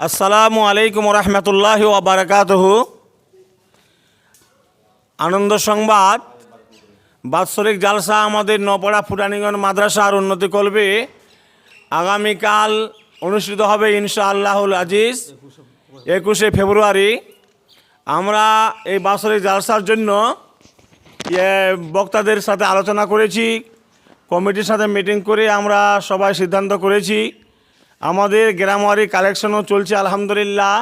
আসসালামু আলাইকুম রহমতুল্লাহ বারাকাতহ আনন্দ সংবাদ। বাৎসরিক জালসা আমাদের নপড়া ফুটানিগঞ্জ মাদ্রাসার উন্নতি করবে। আগামীকাল অনুষ্ঠিত হবে ইনশা আল্লাহুল আজিজ একুশে ফেব্রুয়ারি। আমরা এই বাৎসরিক জালসার জন্য বক্তাদের সাথে আলোচনা করেছি, কমিটির সাথে মিটিং করে আমরা সবাই সিদ্ধান্ত করেছি। আমাদের গ্রামওয়ারি কালেকশনও চলছে, আলহামদুলিল্লাহ।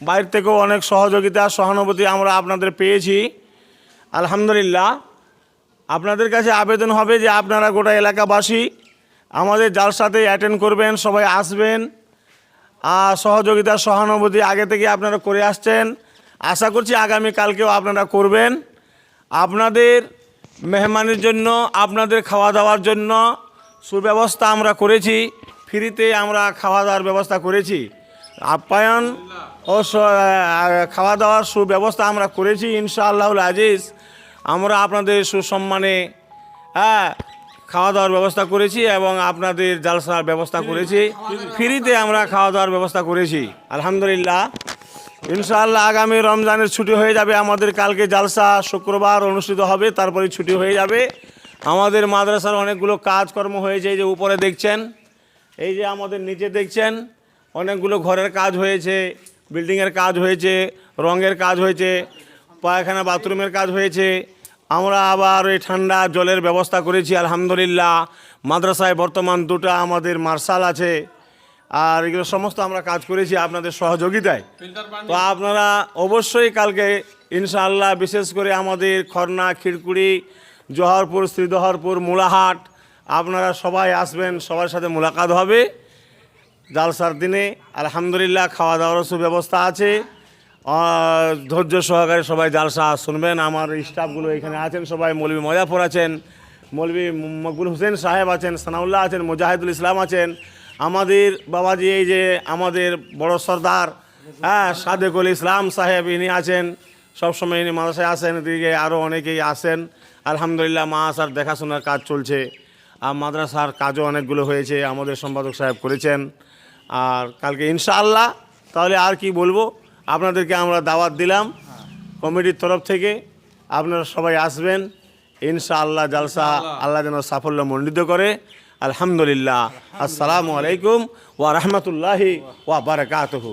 বাইরে থেকেও অনেক সহযোগিতা, সহানুভূতি আমরা আপনাদের পেয়েছি। আলহামদুলিল্লাহ। আপনাদের কাছে আবেদন হবে যে আপনারা গোটা এলাকাবাসী আমাদের জালসাতে অ্যাটেন্ড করবেন, সবাই আসবেন। আর সহযোগিতা, সহানুভূতি আগে থেকে আপনারা করে আসছেন। আশা করছি আগামী কালকেও আপনারা করবেন। আপনাদের মেহমানের জন্য, আপনাদের খাওয়া দাওয়ার জন্য সুব্যবস্থা আমরা করেছি। ফ্রিতে আমরা খাওয়া দাওয়ার ব্যবস্থা করেছি। আপ্যায়ন ও খাওয়া দাওয়ার সুব্যবস্থা আমরা করেছি, ইনশাআল্লাহুল আজিজ। আমরা আপনাদের সুসম্মানে হ্যাঁ খাওয়া দাওয়ার ব্যবস্থা করেছি এবং আপনাদের জালসার ব্যবস্থা করেছি। ফ্রিতে আমরা খাওয়া দাওয়ার ব্যবস্থা করেছি, আলহামদুলিল্লাহ। ইনশাআল্লাহ আগামী রমজানের ছুটি হয়ে যাবে, আমাদের কালকে জালসা শুক্রবার অনুষ্ঠিত হবে, তারপরে ছুটি হয়ে যাবে। আমাদের মাদ্রাসার অনেকগুলো কাজকর্ম হয়েছে যে উপরে দেখছেন। এই যে আমাদের নিচে দেখছেন অনেকগুলো ঘরের কাজ হয়েছে বিল্ডিংয়ের কাজ হয়েছে রঙের কাজ হয়েছে পায়খানা বাথরুমের কাজ হয়েছে। আমরা আবার ওই ঠান্ডা জলের ব্যবস্থা করেছি আলহামদুলিল্লাহ। মাদ্রাসায় বর্তমান দুটো আমাদের মার্শাল আছে আর এগুলো সমস্ত আমরা কাজ করেছি আপনাদের সহযোগিতায়। তো আপনারা অবশ্যই কালকে ইনশাআল্লাহ বিশেষ করে আমাদের খরনা খিড়কুড়ি জহরপুর শ্রীদহরপুর মুলাহাট আপনারা সবাই আসবেন, সবার সাথে মোলাকাত হবে। জালসার দিনে আলহামদুলিল্লাহ খাওয়া দাওয়ারও সুব্যবস্থা আছে। ধৈর্য সহকারে সবাই জালসা শুনবেন। আমার স্টাফগুলো এখানে আছেন, সবাই মৌলবী মজাফর আছেন মৌলবী মকবুল হোসেন সাহেব আছেন, সানাউল্লাহ আছেন, মুজাহিদুল ইসলাম আছেন। আমাদের বাবাজি, এই যে আমাদের বড় সর্দার হ্যাঁ সাদেকুল ইসলাম সাহেব ইনি আছেন। সবসময় ইনি মাদ্রাসায় আসেন, এদিকে আরও অনেকেই আসেন। আলহামদুলিল্লাহ, মা আসার দেখাশোনার কাজ চলছে। আর মাদ্রাসার কাজও অনেকগুলো হয়েছে আমাদের সম্পাদক সাহেব করেছেন। আর কালকে ইনশাআল্লাহ তাহলে আর কি বলব? আপনাদেরকে আমরা দাওয়াত দিলাম কমিটির তরফ থেকে। আপনারা সবাই আসবেন ইনশাআল্লাহ জালসা আল্লাহ যেন সাফল্য মণ্ডিত করে। আলহামদুলিল্লাহ। আসসালামু আলাইকুম ওয়া রাহমাতুল্লাহি ওয়া বারাকাতুহু।